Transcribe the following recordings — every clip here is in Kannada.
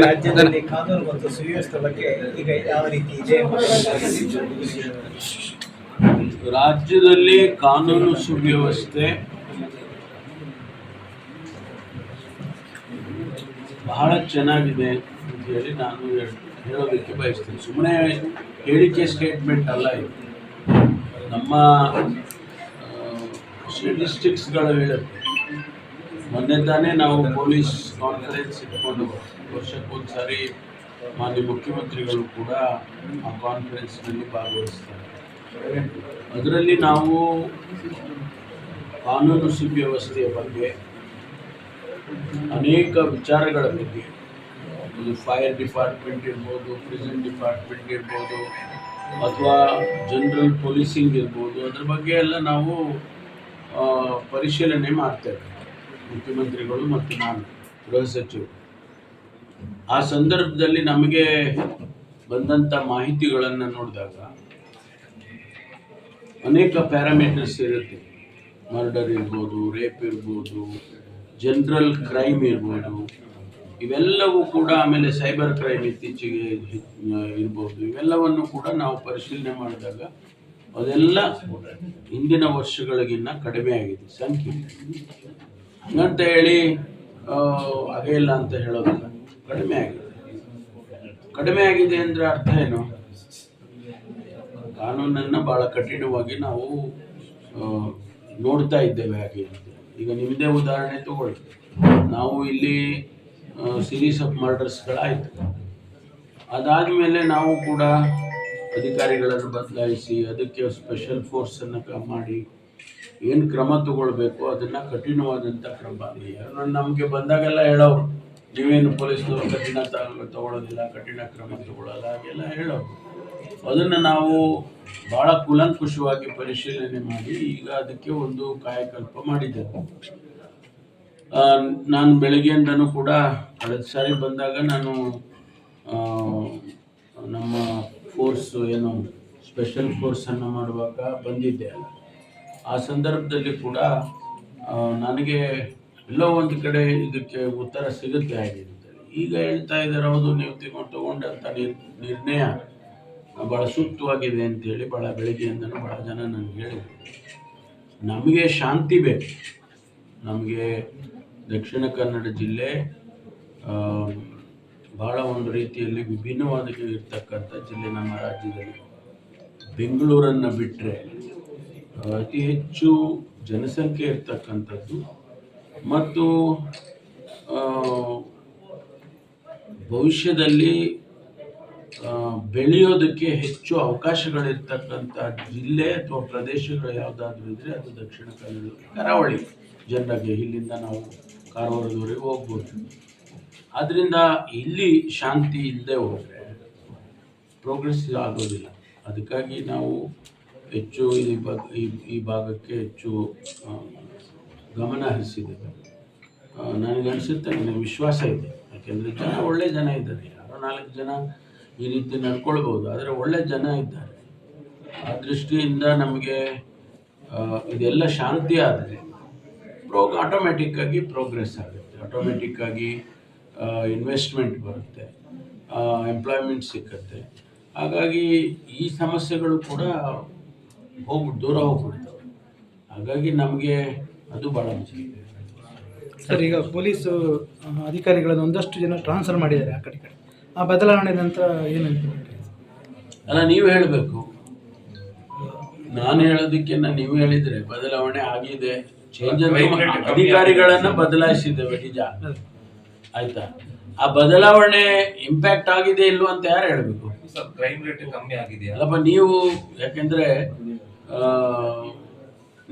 ರಾಜ್ಯದಲ್ಲಿ ಕಾನೂನು ಮತ್ತು ಸುವ್ಯವಸ್ಥೆ ಬಗ್ಗೆ ಈಗ ಯಾವ ರೀತಿ ಇದೆ ರಾಜ್ಯದಲ್ಲಿ ಕಾನೂನು ಸುವ್ಯವಸ್ಥೆ ಬಹಳ ಚೆನ್ನಾಗಿದೆ ಅಂತ ಹೇಳಿ ನಾನು ಹೇಳ್- ಹೇಳೋದಕ್ಕೆ ಬಯಸ್ತೀನಿ. ಸುಮ್ಮನೆ ಹೇಳಿಕೆ ಸ್ಟೇಟ್ಮೆಂಟ್ ಅಲ್ಲ ಇದು. ನಮ್ಮ ಸ್ಟೇಟಿಸ್ಟಿಕ್ಸ್ಗಳು ಹೇಳುತ್ತೆ. ಮೊನ್ನೆ ತಾನೇ ನಾವು ಪೊಲೀಸ್ ಕಾನ್ಫರೆನ್ಸ್ ಇಟ್ಕೊಂಡು ವರ್ಷಕ್ಕೊಂದು ಸಾರಿ ಮಾನ್ಯ ಮುಖ್ಯಮಂತ್ರಿಗಳು ಕೂಡ ಆ ಕಾನ್ಫರೆನ್ಸ್ನಲ್ಲಿ ಭಾಗವಹಿಸ್ತಾರೆ. ಅದರಲ್ಲಿ ನಾವು ಕಾನೂನು ಸುವ್ಯವಸ್ಥೆಯ ಬಗ್ಗೆ, ಅನೇಕ ವಿಚಾರಗಳ ಬಗ್ಗೆ ಇದು ಫೈರ್ ಡಿಪಾರ್ಟ್ಮೆಂಟ್ ಇರ್ಬೋದು ಪ್ರಿಸನ್ ಡಿಪಾರ್ಟ್ಮೆಂಟ್ ಇರ್ಬೋದು, ಅಥವಾ ಜನರಲ್ ಪೊಲೀಸಿಂಗ್ ಇರ್ಬೋದು, ಅದ್ರ ಬಗ್ಗೆ ಎಲ್ಲ ನಾವು ಪರಿಶೀಲನೆ ಮಾಡ್ತೇವೆ. ಮುಖ್ಯಮಂತ್ರಿಗಳು ಮತ್ತು ನಾನು, ಗೃಹ ಸಚಿವರು. ಆ ಸಂದರ್ಭದಲ್ಲಿ ನಮಗೆ ಬಂದಂಥ ಮಾಹಿತಿಗಳನ್ನು ನೋಡಿದಾಗ ಅನೇಕ ಪ್ಯಾರಾಮೀಟರ್ಸ್ ಇರುತ್ತೆ. ಮರ್ಡರ್ ಇರ್ಬೋದು, ರೇಪ್ ಇರ್ಬೋದು, ಜನರಲ್ ಕ್ರೈಮ್ ಇರ್ಬೋದು. ಇವೆಲ್ಲವೂ ಕೂಡ ಆಮೇಲೆ ಸೈಬರ್ ಕ್ರೈಮ್ ಇತ್ತೀಚೆಗೆ ಇರ್ಬೋದು. ಇವೆಲ್ಲವನ್ನು ಕೂಡ ನಾವು ಪರಿಶೀಲನೆ ಮಾಡಿದಾಗ ಅದೆಲ್ಲ ಹಿಂದಿನ ವರ್ಷಗಳಿಗಿನ್ನ ಕಡಿಮೆ ಆಗಿದೆ. ಸಂಖ್ಯೆ. ಹಂಗಂತ ಹೇಳಿ ಆಗೇ ಇಲ್ಲ ಅಂತ ಹೇಳೋದಿಲ್ಲ. ಕಡಿಮೆ ಆಗಿದೆ. ಕಡಿಮೆ ಆಗಿದೆ ಅಂದರೆ ಅರ್ಥ ಏನು? ಕಾನೂನನ್ನು ಭಾಳ ಕಠಿಣವಾಗಿ ನಾವು ನೋಡ್ತಾ ಇದ್ದೇವೆ ಹಾಗೆ. ಈಗ ನಿಮ್ಮದೇ ಉದಾಹರಣೆ ತಗೊಳ್ಳಿ. ನಾವು ಇಲ್ಲಿ ಸೀರೀಸ್ ಆಫ್ ಮರ್ಡರ್ಸ್ಗಳಾಯಿತು ಅದಾದಮೇಲೆ ನಾವು ಕೂಡ ಅಧಿಕಾರಿಗಳನ್ನು ಬದಲಾಯಿಸಿ, ಅದಕ್ಕೆ ಸ್ಪೆಷಲ್ ಫೋರ್ಸನ್ನು ಮಾಡಿ ಏನು ಕ್ರಮ ತಗೊಳ್ಬೇಕು, ಅದನ್ನು ಕಠಿಣವಾದಂಥ ಕ್ರಮ. ನಮಗೆ ಬಂದಾಗೆಲ್ಲ ಹೇಳೋರು ನೀವೇನು ಪೊಲೀಸ್ನವರು ಕಠಿಣ ತಗೊಳ್ಳೋದಿಲ್ಲ ಕಠಿಣ ಕ್ರಮ ತಗೊಳ್ಳೋಲ್ಲ ಹಾಗೆಲ್ಲ ಹೇಳೋದು ಅದನ್ನು ನಾವು ಭಾಳ ಕುಲಂಕುಷವಾಗಿ ಪರಿಶೀಲನೆ ಮಾಡಿ ಈಗ ಅದಕ್ಕೆ ಒಂದು ಕಾಯಕಲ್ಪ ಮಾಡಿದ್ದೇವೆ. ಆ, ನಾನು ಬೆಳಗ್ಗೆಯಿಂದನೂ ಕೂಡ ಕಳೆದ ಸಾರಿ ಬಂದಾಗ ನಾನು ನಮ್ಮ ಫೋರ್ಸ್ ಏನು ಸ್ಪೆಷಲ್ ಫೋರ್ಸನ್ನು ಮಾಡುವಾಗ ಬಂದಿದ್ದೆ ಆ ಸಂದರ್ಭದಲ್ಲಿ ಕೂಡ ನನಗೆ ಎಲ್ಲೋ ಒಂದು ಕಡೆ ಇದಕ್ಕೆ ಉತ್ತರ ಸಿಗುತ್ತೆ ಹಾಗೆ ಈಗ ಹೇಳ್ತಾ ಇದ್ದಾರೆ, ಹೌದು, ನೀವು ತಿಂಗಳು ತಗೊಂಡಂಥ ನಿರ್, ನಿರ್ಣಯ ಭಾಳ ಸೂಕ್ತವಾಗಿದೆ ಅಂತೇಳಿ ಭಾಳ ಬೆಳಿಗ್ಗೆಯಿಂದನೂ ಭಾಳ ಜನ ನನಗೆ ಹೇಳಿದರು. ನಮಗೆ ಶಾಂತಿ ಬೇಕು. ನಮಗೆ ದಕ್ಷಿಣ ಕನ್ನಡ ಜಿಲ್ಲೆ ಭಾಳ ಒಂದು ರೀತಿಯಲ್ಲಿ ವಿಭಿನ್ನವಾದ ಇರ್ತಕ್ಕಂಥ ಜಿಲ್ಲೆ ನಮ್ಮ ರಾಜ್ಯದಲ್ಲಿ. ಬೆಂಗಳೂರನ್ನು ಬಿಟ್ಟರೆ ಅತಿ ಹೆಚ್ಚು ಜನಸಂಖ್ಯೆ ಇರ್ತಕ್ಕಂಥದ್ದು ಮತ್ತು ಭವಿಷ್ಯದಲ್ಲಿ ಬೆಳೆಯೋದಕ್ಕೆ ಹೆಚ್ಚು ಅವಕಾಶಗಳಿರ್ತಕ್ಕಂಥ ಜಿಲ್ಲೆ ಅಥವಾ ಪ್ರದೇಶಗಳು ಯಾವುದಾದ್ರೂ ಇದ್ದರೆ ಅದು ದಕ್ಷಿಣ ಕನ್ನಡ, ಕರಾವಳಿ ಜನರಿಗೆ ಇಲ್ಲಿಂದ ನಾವು ಕಾರವಾರದವರೆಗೆ ಹೋಗ್ಬೋದು. ಆದ್ದರಿಂದ ಇಲ್ಲಿ ಶಾಂತಿ ಇಲ್ಲದೆ ಹೋದರೆ ಪ್ರೋಗ್ರೆಸ್ ಆಗೋದಿಲ್ಲ. ಅದಕ್ಕಾಗಿ ನಾವು ಹೆಚ್ಚು ಈ ಭಾಗ ಈ ಭಾಗಕ್ಕೆ ಹೆಚ್ಚು ಗಮನ ಹರಿಸಿದ್ದೇವೆ ನನಗನ್ಸುತ್ತೆ ನನಗೆ ವಿಶ್ವಾಸ ಇದೆ. ಯಾಕೆಂದರೆ ಜನ ಒಳ್ಳೆ ಜನ ಇದ್ದಾರೆ. ಯಾರೋ ನಾಲ್ಕು ಜನ ಈ ರೀತಿ ನಡ್ಕೊಳ್ಬೋದು, ಆದರೆ ಒಳ್ಳೆ ಜನ ಇದ್ದಾರೆ. ಆ ದೃಷ್ಟಿಯಿಂದ ನಮಗೆ ಇದೆಲ್ಲ ಶಾಂತಿ ಆದರೆ ಪ್ರೋಗ್ ಆಟೋಮೆಟಿಕ್ಕಾಗಿ ಪ್ರೋಗ್ರೆಸ್ ಆಗುತ್ತೆ. ಆಟೋಮೆಟಿಕ್ಕಾಗಿ ಇನ್ವೆಸ್ಟ್ಮೆಂಟ್ ಬರುತ್ತೆ ಎಂಪ್ಲಾಯ್ಮೆಂಟ್ ಸಿಕ್ಕತ್ತೆ. ಹಾಗಾಗಿ ಈ ಸಮಸ್ಯೆಗಳು ಕೂಡ ಹೋಗ್ಬಿಟ್ಟು ದೂರ ಹೋಗ್ಬಿಡ್ತವೆ. ಹಾಗಾಗಿ ನಮಗೆ ಅದು ಭಾಳ ಮುಖ್ಯ. ಸರ್ ಈಗ ಪೊಲೀಸ್ ಅಧಿಕಾರಿಗಳನ್ನು ಒಂದಷ್ಟು ಜನ ಟ್ರಾನ್ಸ್ಫರ್ ಮಾಡಿದ್ದಾರೆ ಆ ಕಡೆ ಕಡೆ. ಆ ಬದಲಾವಣೆ ನಂತರ ಏನು? ಅಲ್ಲ ನೀವು ಹೇಳಬೇಕು. ನಾನು ಹೇಳೋದಕ್ಕಿಂತ ನೀವು ಹೇಳಿದರೆ ಬದಲಾವಣೆ ಆಗಿದೆ. ಚೇಂಜ್ ಅಧಿಕಾರಿಗಳನ್ನು ಬದಲಾಯಿಸಿದ್ದೇವೆ ನಿಜ. ಆಯ್ತಾ? ಆ ಬದಲಾವಣೆ ಇಂಪ್ಯಾಕ್ಟ್ ಆಗಿದೆ ಇಲ್ವೋ ಅಂತ ಯಾರು ಹೇಳಬೇಕು? ಸರ್ ಕ್ರೈಮ್ ರೇಟ್ ಕಮ್ಮಿ ಆಗಿದೆ ಅಲ್ಲಪ್ಪ ನೀವು ಯಾಕೆಂದ್ರೆ ಆ,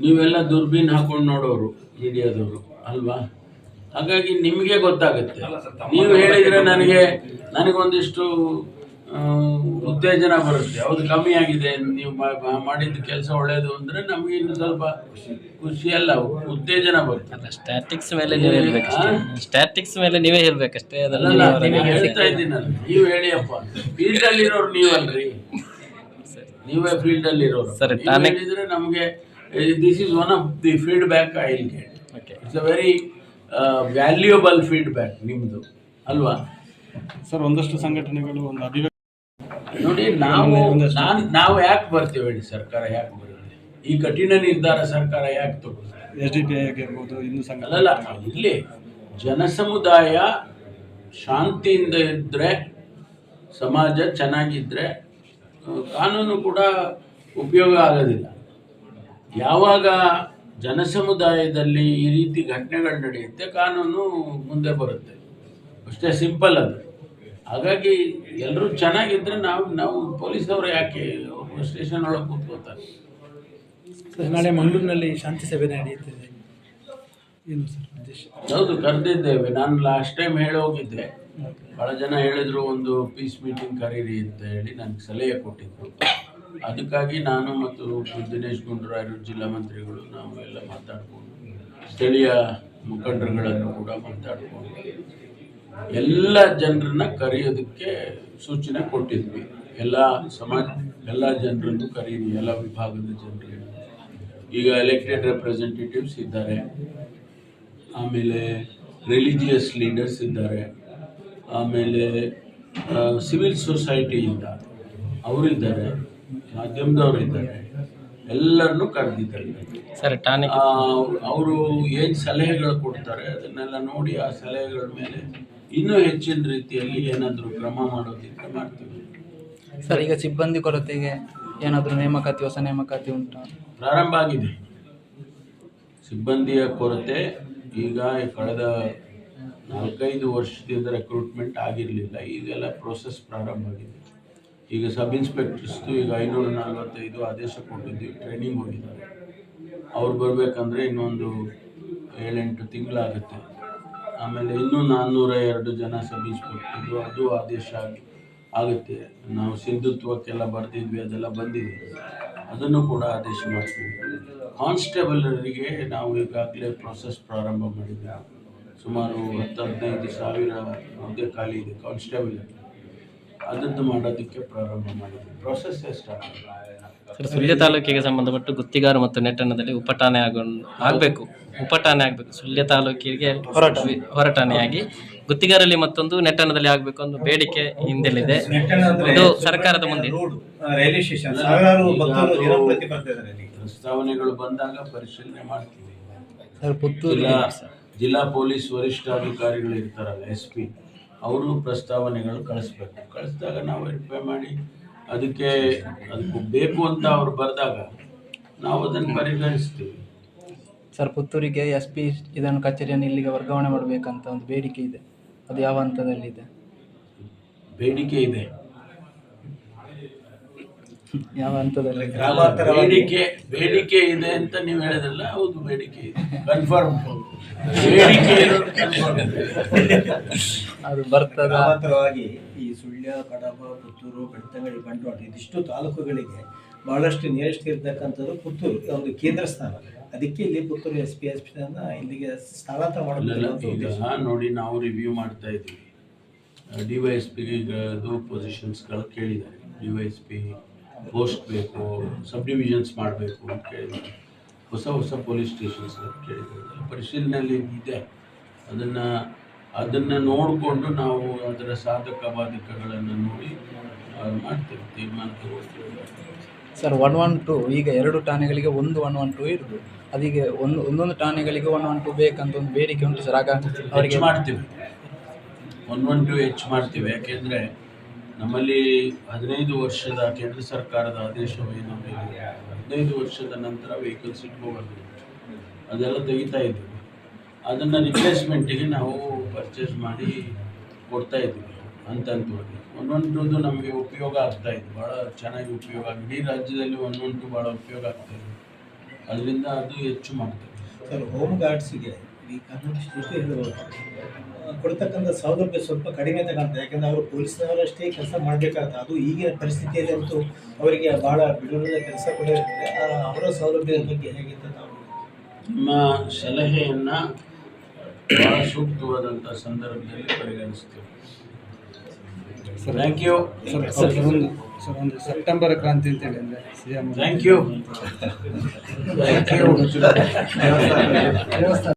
ನೀವೆಲ್ಲ ದುರ್ಬೀನ್ ಹಾಕೊಂಡು ನೋಡೋರು ಮೀಡಿಯಾದವರು ಅಲ್ವಾ? ಹಾಗಾಗಿ ನಿಮಗೆ ಗೊತ್ತಾಗುತ್ತೆ. ಅಲ್ಲ ನೀವು ಹೇಳಿದ್ರೆ ನನಗೆ ನನಗೊಂದಿಷ್ಟು ಉತ್ತೇಜನ ಬರುತ್ತೆ. ಅದು ಕಮ್ಮಿ ಆಗಿದೆ. ನೀವು ಮಾಡಿದ ಕೆಲಸ ಒಳ್ಳೆಯದು ಅಂದ್ರೆ ನಮಗೆ ಇನ್ನು ಸ್ವಲ್ಪ ಖುಷಿ ಅಲ್ಲ ಉತ್ತೇಜನ ಬರುತ್ತೆ. ಸ್ಟ್ಯಾಟಿಕ್ಸ್ ಮೇಲೆ ನೀವೇ ಹೇಳ್ಬೇಕಷ್ಟೇ. ಸ್ಟ್ಯಾಟಿಕ್ಸ್ ಮೇಲೆ ನೀವೇ ಹೇಳ್ಬೇಕಷ್ಟೇ. ಅಷ್ಟೇ ಅಲ್ಲಲ್ಲ, ಅವರ ನಾನು ಹೇಳ್ತಾ ಇದ್ದೀನಲ್ಲ ನೀವು ಹೇಳಿಯಪ್ಪ. ಫೀಲ್ಡ್ ಅಲ್ಲಿರೋರು ನೀವಲ್ರಿ. ನೀವೇ ಫೀಲ್ಡ್ ಅಲ್ಲಿರೋರು. ಸರಿ, ನೀವು ತಾನೇ- ಹೇಳಿದ್ರೆ is this of one of the feedback get. Okay. Okay it's very very valuable feedback ನಿಮ್ಮದು ಅಲ್ವಾ? ಸರ್ ಒಂದಷ್ಟು ಸಂಘಟನೆಗಳು ಒಂದು ಅಭಿವ್ಯಕ್ತಿ. ನೋಡಿ ನಾವು ನಾನು ನಾವು ಯಾಕೆ ಬರ್ತೀವಿ ಹೇಳಿ ಸರ್ಕಾರ ಯಾಕೆ ಬರುತ್ತೆ ಈ ಕಠಿಣ ನಿರ್ಧಾರ ಸರ್ಕಾರ ಯಾಕೆ ತಗೊಳ್ಳುತ್ತೆ ಎಸ್ ಡಿ ಪಿ ಆಗಿರ್ಬೋದು ಇನ್ನೂ ಸಂಘ ಅಲ್ಲ ಇಲ್ಲಿ ಜನಸಮುದಾಯ ಶಾಂತಿಯಿಂದ ಇದ್ದರೆ ಸಮಾಜ ಚೆನ್ನಾಗಿದ್ದರೆ ಕಾನೂನು ಕೂಡ ಉಪಯೋಗ ಆಗೋದಿಲ್ಲ. ಯಾವಾಗ ಜನಸಮುದಾಯದಲ್ಲಿ ಈ ರೀತಿ ಘಟನೆಗಳು ನಡೆಯುತ್ತೆ ಕಾನೂನು ಮುಂದೆ ಬರುತ್ತೆ. ಅಷ್ಟೇ ಸಿಂಪಲ್ ಅದು. ಹಾಗಾಗಿ ಎಲ್ಲರೂ ಚೆನ್ನಾಗಿದ್ದರೆ ನಾವು ನಾವು ಪೊಲೀಸವರು ಯಾಕೆ ಸ್ಟೇಷನ್ ಒಳಗೆ ಕೂತ್ಕೋತಾರೆ? ನಾಳೆ ಮಂಗಳೂರಿನಲ್ಲಿ ಶಾಂತಿ ಸಭೆ ನಡೆಯುತ್ತಿದೆ. ಏನು ಸರ್ ಉದ್ದೇಶ? ಹೌದು ಕರೆದಿದ್ದೇವೆ. ನಾನು ಲಾಸ್ಟ್ ಟೈಮ್ ಹೇಳಿ ಹೋಗಿದ್ದೆ. ಭಾಳ ಜನ ಹೇಳಿದ್ರು ಒಂದು ಪೀಸ್ ಮೀಟಿಂಗ್ ಕರೀರಿ ಅಂತ ಹೇಳಿ ನನಗೆ ಸಲಹೆ ಕೊಟ್ಟಿದ್ರು. ಅದಕ್ಕಾಗಿ ನಾನು ಮತ್ತು ದಿನೇಶ್ ಗುಂಡೂರಾಯರು ಜಿಲ್ಲಾ ಮಂತ್ರಿಗಳು ನಾವು ಎಲ್ಲ ಮಾತಾಡ್ಕೊಂಡು ಸ್ಥಳೀಯ ಮುಖಂಡರುಗಳನ್ನು ಕೂಡ ಮಾತಾಡ್ಕೊಂಡು ಎಲ್ಲ ಜನರನ್ನ ಕರೆಯೋದಕ್ಕೆ ಸೂಚನೆ ಕೊಟ್ಟಿದ್ವಿ. ಎಲ್ಲ ಸಮಾಜ, ಎಲ್ಲ ಜನರನ್ನು ಕರೀರಿ ಎಲ್ಲ ವಿಭಾಗದ ಜನರನ್ನು ಈಗ ಎಲೆಕ್ಟೆಡ್ ರೆಪ್ರೆಸೆಂಟೇಟಿವ್ಸ್ ಇದ್ದಾರೆ. ಆಮೇಲೆ ರಿಲಿಜಿಯಸ್ ಲೀಡರ್ಸ್ ಇದ್ದಾರೆ. ಆಮೇಲೆ ಸಿವಿಲ್ ಸೊಸೈಟಿಯಿಂದ ಅವರಿದ್ದಾರೆ. ಮಾಧ್ಯಮದವರು ಇದ್ದಾರೆ. ಎಲ್ಲರನ್ನು ಕರೆದಿದ್ದಾರೆ. ಸರ್ ಅವರು ಏನು ಸಲಹೆಗಳು ಕೊಡ್ತಾರೆ ಅದನ್ನೆಲ್ಲ ನೋಡಿ ಆ ಸಲಹೆಗಳ ಮೇಲೆ ಇನ್ನೂ ಹೆಚ್ಚಿನ ರೀತಿಯಲ್ಲಿ ಏನಾದರೂ ಕ್ರಮ ಮಾಡೋದಿದ್ರೆ ಮಾಡ್ತೀವಿ. ಸರ್ ಈಗ ಸಿಬ್ಬಂದಿ ಕೊರತೆಗೆ ಏನಾದರೂ ನೇಮಕಾತಿ ಹೊಸ ನೇಮಕಾತಿ ಉಂಟು? ಪ್ರಾರಂಭ ಆಗಿದೆ. ಸಿಬ್ಬಂದಿಯ ಕೊರತೆ ಈಗ ಕಳೆದ ನಾಲ್ಕೈದು ವರ್ಷದಿಂದ ರೆಕ್ರೂಟ್ಮೆಂಟ್ ಆಗಿರಲಿಲ್ಲ. ಈಗೆಲ್ಲ ಪ್ರೋಸೆಸ್ ಪ್ರಾರಂಭ ಆಗಿದೆ. ಈಗ ಸಬ್ ಇನ್ಸ್ಪೆಕ್ಟರ್ಸ್ದು ಈಗ ಐನೂರ ನಲವತ್ತೈದು ಆದೇಶ ಕೊಟ್ಟಿದ್ದೀವಿ ಟ್ರೈನಿಂಗ್ ಹೋಗಿದ್ದಾರೆ. ಅವ್ರು ಬರಬೇಕಂದ್ರೆ ಇನ್ನೊಂದು ಏಳೆಂಟು ತಿಂಗಳಾಗುತ್ತೆ. ಆಮೇಲೆ ಇನ್ನೂ ನಾನ್ನೂರ ಎರಡು ಜನ ಸಬ್ ಇನ್ಸ್ಪೆಕ್ಟರ್ದು ಅದು ಆದೇಶ ಆಗಿ- ಆಗುತ್ತೆ. ನಾವು ಸಿಂಧುತ್ವಕ್ಕೆಲ್ಲ ಬರ್ತಿದ್ವಿ ಅದೆಲ್ಲ ಬಂದಿದೆ. ಅದನ್ನು ಕೂಡ ಆದೇಶ ಮಾಡ್ತೀವಿ. ಕಾನ್ಸ್ಟೇಬಲರಿಗೆ ನಾವು ಈಗಾಗಲೇ ಪ್ರೋಸೆಸ್ ಪ್ರಾರಂಭ ಮಾಡಿದ್ವಿ. ಸುಮಾರು ಹತ್ತು ಹದಿನೈದು ಸಾವಿರ ಹುದ್ದೆ ಖಾಲಿ ಇದೆ ಕಾನ್ಸ್ಟೇಬಲ್ ಅದನ್ನು ಮಾಡೋದಕ್ಕೆ ಪ್ರಾರಂಭ ಮಾಡಿದ್ವಿ ಪ್ರೊಸೆಸ್ ಎಷ್ಟು ಸರ್ ಸುಳ್ಯ ತಾಲೂಕಿಗೆ ಸಂಬಂಧಪಟ್ಟು ಗುತ್ತಿಗಾರ ಮತ್ತು ನೆಟ್ಟಣದಲ್ಲಿ ಉಪಟಾನೆ ಆಗೊಂಡು ಆಗಬೇಕು. ಉಪಟಾನೆ ಆಗಬೇಕು. ಸುಳ್ಯ ತಾಲೂಕಿಗೆ ಹೊರಟ. ಹೊರಟಾಣೆಯಾಗಿ ಗುತ್ತಿಗಾರಲ್ಲಿ ಮತ್ತೊಂದು ನೆಟ್ಟಣದಲ್ಲಿ ಆಗಬೇಕು ಒಂದು ಬೇಡಿಕೆ ಹಿಂದೆಲ್ಲಿದೆ? ಇದು ಸರ್ಕಾರದ ಮುಂದೆ. ರೈಲ್ವೆ ಸ್ಟೇಷನ್ ಪ್ರಸ್ತಾವನೆಗಳು ಬಂದಾಗ ಪರಿಶೀಲನೆ ಮಾಡ್ತೀವಿ. ಸರ್ ಪುತ್ತೂರು ಜಿಲ್ಲಾ ಜಿಲ್ಲಾ. ಪೊಲೀಸ್ ವರಿಷ್ಠಾಧಿಕಾರಿಗಳು ಇರ್ತಾರಲ್ಲ ಎಸ್ ಪಿ. ಅವರು ಪ್ರಸ್ತಾವನೆಗಳು ಕಳಿಸ್ಬೇಕು. ಕಳಿಸಿದಾಗ ನಾವು ವೆರಿಫೈ ಮಾಡಿ ಅದಕ್ಕೆ ಅದಕ್ಕೆ ಬೇಕು ಅಂತ ಅವ್ರು ಬರೆದಾಗ ನಾವು ಅದನ್ನು ಪರಿಗಣಿಸ್ತೀವಿ ಸರ್ ಪುತ್ತೂರಿಗೆ ಎಸ್ ಪಿ ಇದನ್ನು ಕಚೇರಿಯನ್ನು ಇಲ್ಲಿಗೆ ವರ್ಗಾವಣೆ ಮಾಡಬೇಕಂತ ಒಂದು ಬೇಡಿಕೆ ಇದೆ. ಅದು ಯಾವ ಹಂತದಲ್ಲಿದೆ? ಬೇಡಿಕೆ ಇದೆ. ಯಾವ ಹಂತದಲ್ಲಿ? ಗ್ರಾಮಾಂತರ ಬೇಡಿಕೆ ಬೇಡಿಕೆ ಇದೆ ಅಂತ ನೀವು ಹೇಳಿದ್ರಲ್ಲ ಹೌದು ಬೇಡಿಕೆ ಇದೆ. ಕನ್ಫರ್ಮ್ ಬೇಡಿಕೆ ಇರೋದು ಕನ್ಫರ್ಮ್ ಅದು ಬರ್ತದೆ? ಗ್ರಾಮಾಂತರವಾಗಿ ಈ ಸುಳ್ಯ ಕಡಬ ಪುತ್ತೂರು ಬೆಳ್ತಂಗಡಿ ಬಂಟ್ವಾಳ ಇದಿಷ್ಟು ತಾಲೂಕುಗಳಿಗೆ ಬಹಳಷ್ಟು ನಿಯರೆಸ್ಟ್ ಇರತಕ್ಕಂಥದ್ದು ಪುತ್ತೂರು ಒಂದು ಕೇಂದ್ರ ಸ್ಥಾನ. ಅದಕ್ಕೆ ಇಲ್ಲಿ Puttur S P S P ಇಲ್ಲಿಗೆ ಸ್ಥಳಾಂತರ ಮಾಡಬೇಕು ನೋಡಿ ನಾವು ರಿವ್ಯೂ ಮಾಡ್ತಾ ಇದ್ದೀವಿ. ಡಿ ವೈ ಎಸ್ ಪಿಗೆ ಪೊಸಿಷನ್ಸ್ಗಳು ಕೇಳಿದ್ದಾರೆ. D Y S P post ಬೇಕು ಸಬ್ ಡಿವಿಷನ್ಸ್ ಮಾಡಬೇಕು ಅಂತ ಕೇಳಿದ್ದಾರೆ ಹೊಸ ಹೊಸ ಪೊಲೀಸ್ ಸ್ಟೇಷನ್ಸ್ ಕೇಳಿದ್ದಾರೆ ಅದೆಲ್ಲ ಪರಿಶೀಲನೆಯಲ್ಲಿ ಇದೆ. ಅದನ್ನು ಅದನ್ನು ನೋಡಿಕೊಂಡು ನಾವು ಅದರ ಸಾಧಕ ಬಾಧಕಗಳನ್ನು ನೋಡಿ ಮಾಡ್ತೇವೆ ತೀರ್ಮಾನ ತಗೋತೀವಿ ಸರ್ ಒನ್ ಒನ್ ಟು ಈಗ ಎರಡು ಠಾಣೆಗಳಿಗೆ ಒಂದು ಒನ್ ಒನ್ ಟು ಇರೋದು. ಅದೀಗ ಒಂದು ಒಂದೊಂದು ಠಾಣೆಗಳಿಗೆ ಒನ್ ಒನ್ ಟು ಬೇಕಂತ ಒಂದು ಬೇಡಿಕೆ ಉಂಟು ಸರ್. ಆಗ ಅವರಿಗೆ ಮಾಡ್ತೀವಿ. ಒನ್ ಒನ್ ಟು ಹೆಚ್ಚು ಮಾಡ್ತೀವಿ. ಯಾಕೆಂದರೆ ನಮ್ಮಲ್ಲಿ ಹದಿನೈದು ವರ್ಷದ ಕೇಂದ್ರ ಸರ್ಕಾರದ ಆದೇಶವೇನು ಹದಿನೈದು ವರ್ಷದ ನಂತರ ವೆಹಿಕಲ್ಸ್ ಇಟ್ಕೋಬಾರ್ದು ಅದೆಲ್ಲ ತೆಗಿತಾ ಇದ್ದೀವಿ ಅದನ್ನು ರಿಪ್ಲೇಸ್ಮೆಂಟಿಗೆ ನಾವು ಪರ್ಚೇಸ್ ಮಾಡಿ ಕೊಡ್ತಾ ಇದ್ದೀವಿ ಹಂತ ಹಂತವಾಗಿ ಒನ್ ನಮಗೆ ಉಪಯೋಗ ಆಗ್ತಾ ಇದೆ ಭಾಳ ಚೆನ್ನಾಗಿ ಉಪಯೋಗ ಇಡೀ ರಾಜ್ಯದಲ್ಲಿ ಒಂದೊಂದು ಭಾಳ ಉಪಯೋಗ ಆಗ್ತಾ ಇದೆ. ಅದರಿಂದ ಅದು ಹೆಚ್ಚು ಮಾಡ್ತೇವೆ ಸರ್ ಹೋಮ್ ಗಾರ್ಡ್ಸಿಗೆ ಈ ಕನ್ನಡ ಕೊಡ್ತಕ್ಕಂಥ ಸೌಲಭ್ಯ ಸ್ವಲ್ಪ ಕಡಿಮೆ ತಗೊಂತ ಯಾಕಂದರೆ ಅವರು ಪೊಲೀಸ್ನವರಷ್ಟೇ ಕೆಲಸ ಮಾಡಬೇಕಾಗುತ್ತೆ ಅದು ಈಗಿನ ಪರಿಸ್ಥಿತಿಯಲ್ಲಿ ಅಂತೂ ಅವರಿಗೆ ಭಾಳ ಬಿಡುವಿನ ಕೆಲಸ ಕೂಡ ಇರ್ತದೆ ಅವರ ಸೌಲಭ್ಯದ ಬಗ್ಗೆ ಹೇಗಿತ್ತು ಅಂತ ನಾವು ನಿಮ್ಮ ಸಲಹೆಯನ್ನು ಭಾಳ ಸೂಕ್ತವಾದಂಥ ಸಂದರ್ಭದಲ್ಲಿ ಪರಿಗಣಿಸ್ತೇವೆ. ಥ್ಯಾಂಕ್ ಯು ಸರ್ ಸರ್ ಒಂದು ಸರ್ ಒಂದು ಸೆಪ್ಟೆಂಬರ್ ಕ್ರಾಂತಿ ಅಂತೇಳಿ ಅಂದರೆ C M thank you thank you